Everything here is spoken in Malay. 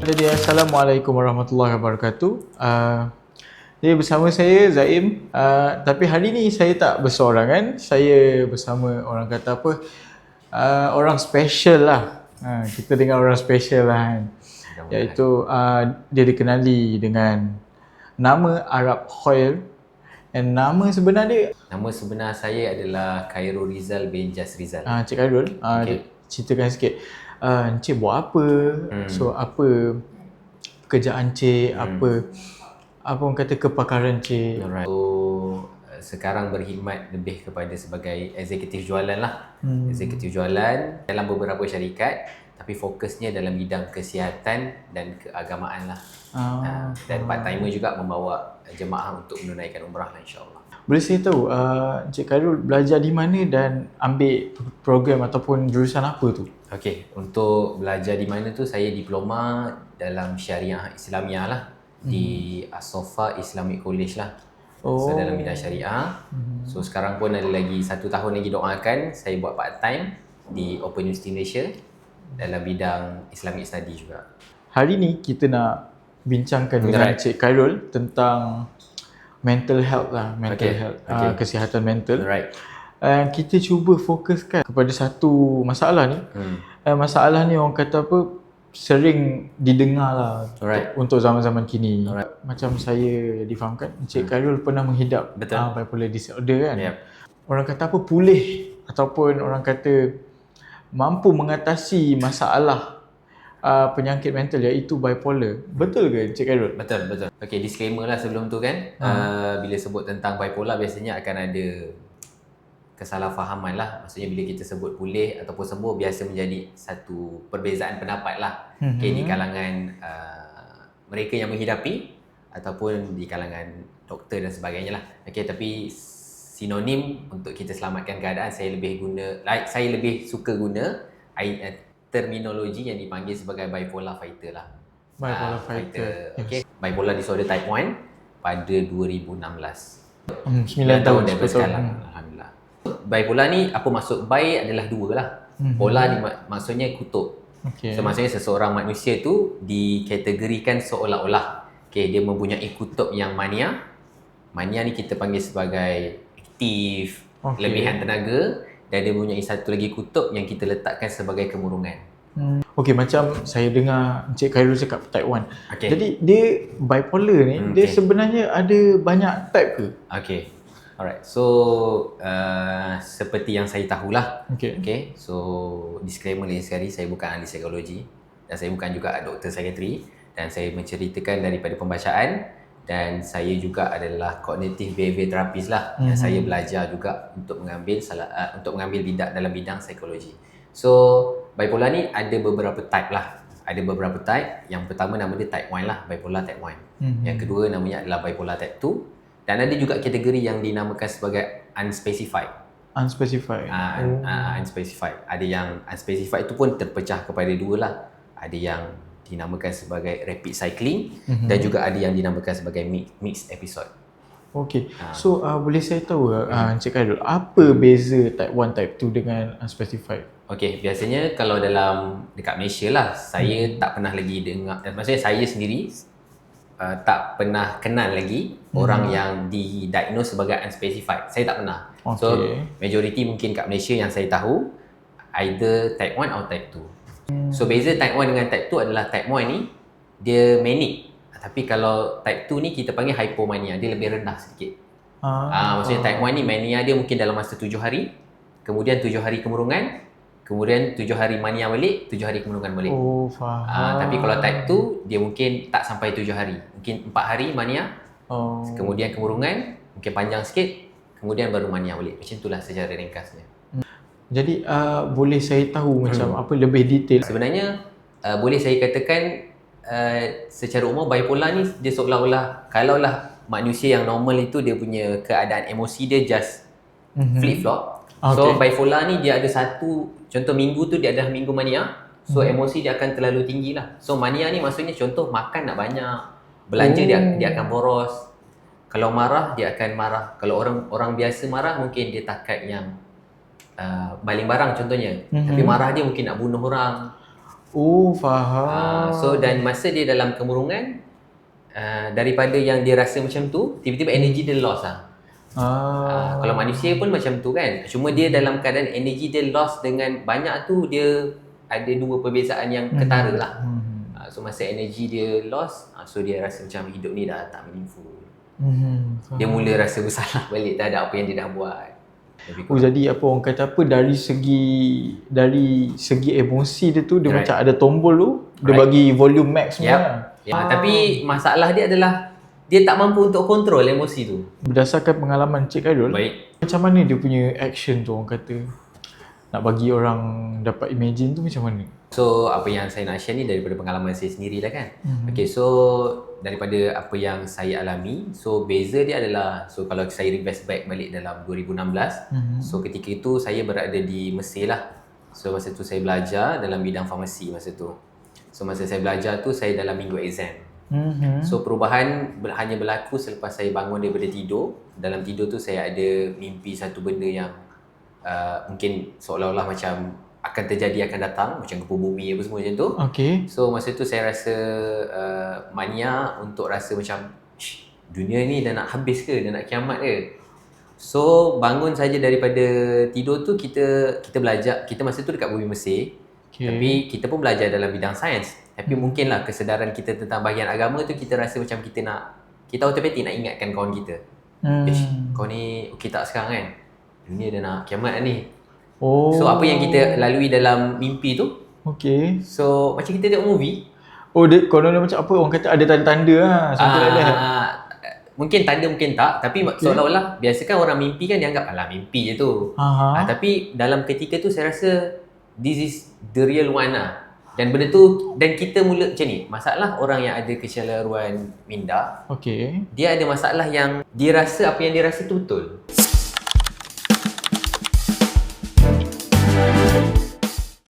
Jadi Assalamualaikum warahmatullahi wabarakatuh. Uh, jadi bersama saya Zaim. Uh, tapi hari ni saya tak bersorangan. Saya bersama orang kata apa? Uh, orang special lah. Uh, kita dengan orang special lah kan. Iaitu uh, dia dikenali dengan nama Arab Khair. And nama sebenar dia Nama sebenar saya adalah Khairul Rizal bin Jas Rizal. uh, Cik Khairul. Uh, Okay. Ceritakan sikit. Uh, Encik buat apa? Hmm. So apa pekerjaan Encik? Apa apa orang kata kepakaran Encik? Alright. So sekarang berkhidmat lebih kepada sebagai eksekutif jualan lah. Hmm. Eksekutif jualan dalam beberapa syarikat tapi fokusnya dalam bidang kesihatan dan keagamaan lah. Ah, Uh, dan part timer juga membawa jemaah untuk menunaikan umrah lah insyaAllah. boleh saya tahu uh, Encik Khairul belajar di mana dan ambil program ataupun jurusan apa tu? Okey, untuk belajar di mana tu saya diploma dalam syariah Islamiah lah di Asofa Islamic College lah. Oh. So dalam bidang syariah. So sekarang pun ada lagi satu tahun lagi doakan saya buat part time di Open University Malaysia dalam bidang Islamic Study juga. Hari ni kita nak bincangkan dengan Alright. Encik Khairul tentang mental health lah, mental Okay, health, okay. Uh, kesihatan mental. Alright. Uh, kita cuba fokuskan kepada satu masalah ni. Hmm. Uh, masalah ni orang kata apa sering didengar lah Alright. untuk, zaman-zaman kini. Alright. Macam saya difahamkan Encik Khairul pernah menghidap Betul. uh, bipolar disorder kan. Yep. Orang kata apa pulih ataupun orang kata mampu mengatasi masalah uh, penyakit mental iaitu bipolar. Betul ke Encik Khairul? Betul, betul. Okay, disclaimer lah sebelum tu kan. Uh, bila sebut tentang bipolar biasanya akan ada kesalahfahaman lah. Maksudnya bila kita sebut pulih ataupun sembuh biasa menjadi satu perbezaan pendapat lah. Mhm. Okay, di kalangan uh, mereka yang menghidapi ataupun di kalangan doktor dan sebagainya lah. Okay, tapi sinonim untuk kita selamatkan keadaan saya lebih guna, like, saya lebih suka guna I, uh, terminologi yang dipanggil sebagai bipolar fighter lah. Bipolar Ah, fighter. Okay. Bipolar disorder type 1 pada 2016. Hmm, 9 tahun dah sepuluh bersekarang. tahun. Alhamdulillah. Bipolar ni apa maksud bi adalah dua lah. Mhm. Polar ni mak- maksudnya kutub. Okey. So maksudnya seseorang manusia tu dikategorikan seolah-olah okay, dia mempunyai kutub yang mania. Mania ni kita panggil sebagai aktif, Okey. lebihan tenaga dan dia mempunyai satu lagi kutub yang kita letakkan sebagai kemurungan. Hmm. Okey macam saya dengar Encik Khairul cakap type 1. Okey. Jadi dia bipolar ni Hmm, dia sebenarnya ada banyak type ke? Okay. Alright. So uh, seperti yang saya tahulah. Okey. Okay. So disclaimer lagi sekali saya bukan ahli psikologi dan saya bukan juga doktor psikiatri dan saya menceritakan daripada pembacaan dan saya juga adalah cognitive behavior therapist lah yang Mhm. saya belajar juga untuk mengambil salah uh, untuk mengambil bidang dalam bidang psikologi. So bipolar ni ada beberapa type lah. Ada beberapa type. Yang pertama nama dia type 1 lah, bipolar type 1. Hmm. Yang kedua namanya adalah bipolar type 2 dan ada juga kategori yang dinamakan sebagai unspecified. Unspecified. Uh, oh. uh, unspecified. Ada yang unspecified itu pun terpecah kepada dua lah. Ada yang dinamakan sebagai rapid cycling Mhm. dan juga ada yang dinamakan sebagai mi- mixed episode. Okey. Ah. So uh, boleh saya tahu uh, uh, Encik Khairul apa beza type 1 type 2 dengan unspecified? Okey, biasanya kalau dalam dekat Malaysia lah, saya tak pernah lagi dengar, eh, maksudnya saya sendiri uh, tak pernah kenal lagi orang yang didiagnose sebagai unspecified. Saya tak pernah. So, Okey. majority mungkin kat Malaysia yang saya tahu either type 1 atau type 2. So, beza type 1 dengan type 2 adalah type 1 ni dia manic. Tapi kalau type 2 ni kita panggil hypomania, dia lebih rendah sedikit. Ah, Ah, maksudnya type 1 ni mania dia mungkin dalam masa 7 hari, kemudian 7 hari kemurungan, kemudian 7 hari mania balik, 7 hari kemurungan balik. Oh, faham. Ah, tapi kalau type 2 dia mungkin tak sampai 7 hari. Mungkin 4 hari mania, Oh. kemudian kemurungan, mungkin panjang sikit, kemudian baru mania balik. Macam itulah secara ringkasnya. Jadi uh, boleh saya tahu macam Hmm. apa lebih detail? Sebenarnya uh, boleh saya katakan uh, secara umum bipolar ni dia seolah-olah kalaulah manusia yang normal itu dia punya keadaan emosi dia just Mhm. flip flop. Okay. So bipolar ni dia ada satu contoh minggu tu dia adalah minggu mania. So Hmm. emosi dia akan terlalu tinggi lah. So mania ni maksudnya contoh makan nak banyak, belanja dia Oh. dia akan boros. Kalau marah dia akan marah. Kalau orang orang biasa marah mungkin dia takat yang uh, baling barang contohnya. Mhm. Tapi marah dia mungkin nak bunuh orang. Oh, faham. Uh, so dan masa dia dalam kemurungan uh, daripada yang dia rasa macam tu, tiba-tiba energi dia loss lah. Ah. Uh, kalau manusia pun macam tu kan. Cuma dia dalam keadaan energi dia loss dengan banyak tu dia ada dua perbezaan yang ketara lah. Hmm. Uh, so masa energi dia loss, uh, so dia rasa macam hidup ni dah tak meaningful. Hmm. Dia mula rasa bersalah balik terhadap apa yang dia dah buat. Oh jadi apa orang kata apa dari segi dari segi emosi dia tu dia Right. macam ada tombol tu dia Right. bagi volume max semua. Yep. lah. Ya, tapi masalah dia adalah dia tak mampu untuk kontrol emosi tu. Berdasarkan pengalaman Cik Khairul, Baik. macam mana dia punya action tu orang kata nak bagi orang dapat imagine tu macam mana? So apa yang saya nak share ni daripada pengalaman saya sendiri lah kan. Mhm. Okay so daripada apa yang saya alami, so beza dia adalah so kalau saya reverse back balik dalam 2016, Mhm. so ketika itu saya berada di Mesir lah. So masa tu saya belajar dalam bidang farmasi masa tu. So masa saya belajar tu saya dalam minggu exam. Mhm. So perubahan ber- hanya berlaku selepas saya bangun daripada tidur. Dalam tidur tu saya ada mimpi satu benda yang uh, mungkin seolah-olah macam akan terjadi akan datang macam gempa bumi apa semua macam tu. Okay. So masa tu saya rasa uh, mania untuk rasa macam "Ish, dunia ni dah nak habis ke dah nak kiamat ke. So bangun saja daripada tidur tu kita kita belajar kita masa tu dekat bumi Mesir Okay. tapi kita pun belajar dalam bidang sains. Tapi mungkinlah kesedaran kita tentang bahagian agama tu kita rasa macam kita nak kita automatik nak ingatkan kawan kita. hmm. Ish, kau ni okey tak sekarang kan? Dunia dah nak kiamat dah ni. Oh. So apa yang kita lalui dalam mimpi tu? Okay. So macam kita tengok movie. Oh, dia konon macam apa orang kata ada tanda-tanda lah. Something like that. Ah, mungkin tanda mungkin tak tapi okay. seolah-olah biasakan orang mimpi kan dianggap alah mimpi je tu. Aha. Ah, tapi dalam ketika tu saya rasa this is the real one lah. Dan benda tu dan kita mula macam ni. Masalah orang yang ada kecelaruan minda, Okay. dia ada masalah yang dia rasa apa yang dia rasa tu betul.